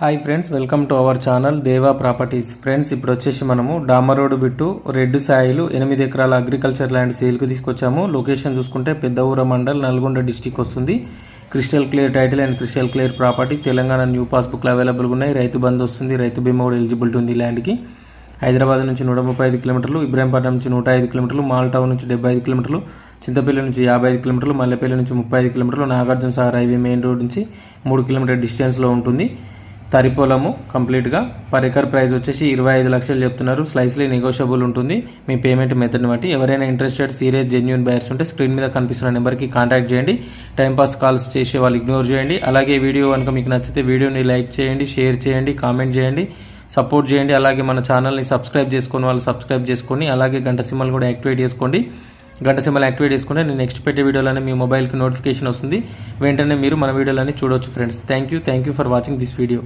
Hi friends welcome to our channel Deva properties friends ఇప్పుడు వచ్చేసి మనము డామర్ బిట్టు రెడ్ సాయిలు ఎనిమిది ఎకరాల అగ్రికల్చర్ ల్యాండ్ సేల్కి తీసుకొచ్చాము. లొకేషన్ చూసుకుంటే పెద్దవూర మండల్ నల్గొండ డిస్టిక్ వస్తుంది. Crystal clear title and crystal clear property Telangana new పాస్బుక్లు అవైలబుల్గా ఉన్నాయి. రైతు బంద్ వస్తుంది రైతు బీమా కూడా ఎలిజిబిలిటీ ఉంది ల్యాండ్కి హైదరాబాద్ నుంచి నూట ముప్పై ఐదు కిలోమీటర్లు ఇబ్రాహీంపట్నం నుంచి నూట ఐదు కిలోమీటర్లు మాల్ టౌన్ నుంచి డెబ్బై ఐదు కిలోమీటర్లు చింతపల్లి నుంచి యాభై ఐదు కిలోమీటర్లు మల్లెపల్లి నుంచి ముప్పై ఐదు కిలోమీటర్లు Nagarjuna Sagar highway main road నుంచి మూడు కిలోమీటర్ డిస్టెన్స్లో ఉంటుంది. తరిపొలము కంప్లీట్గా. పర్ ఎకర్ ప్రైస్ వచ్చేసి ఇరవై ఐదు లక్షలు చెప్తున్నారు. స్లైస్లీ నెగోషియబుల్ ఉంటుంది. మీ పేమెంట్ మెథడ్ని బట్టి ఎవరైనా ఇంట్రెస్టెడ్ సీరియస్ జెన్యున్ బయర్స్ ఉంటే స్క్రీన్ మీద కనిపిస్తున్న నెంబర్కి కాంటాక్ట్ చేయండి. టైంపాస్ కాల్స్ చేసే వాళ్ళు ఇగ్నోర్ చేయండి. అలాగే వీడియో కనుక మీకు నచ్చితే వీడియోని లైక్ చేయండి షేర్ చేయండి కామెంట్ చేయండి సపోర్ట్ చేయండి. అలాగే మన ఛానల్ని సబ్స్క్రైబ్ చేసుకుని వాళ్ళు సబ్స్క్రైబ్ చేసుకొని అలాగే గంట సింబల్ కూడా యాక్టివేట్ చేసుకోండి. గంట సింబల్ యాక్టివేట్ చేసుకుంటే నేను నెక్స్ట్ పెట్టే వీడియోలోనే మీ మొబైల్కి నోటిఫికేషన్ వస్తుంది. వెంటనే మీరు మన వీడియోలని చూడొచ్చు friends thank you thank you for watching this video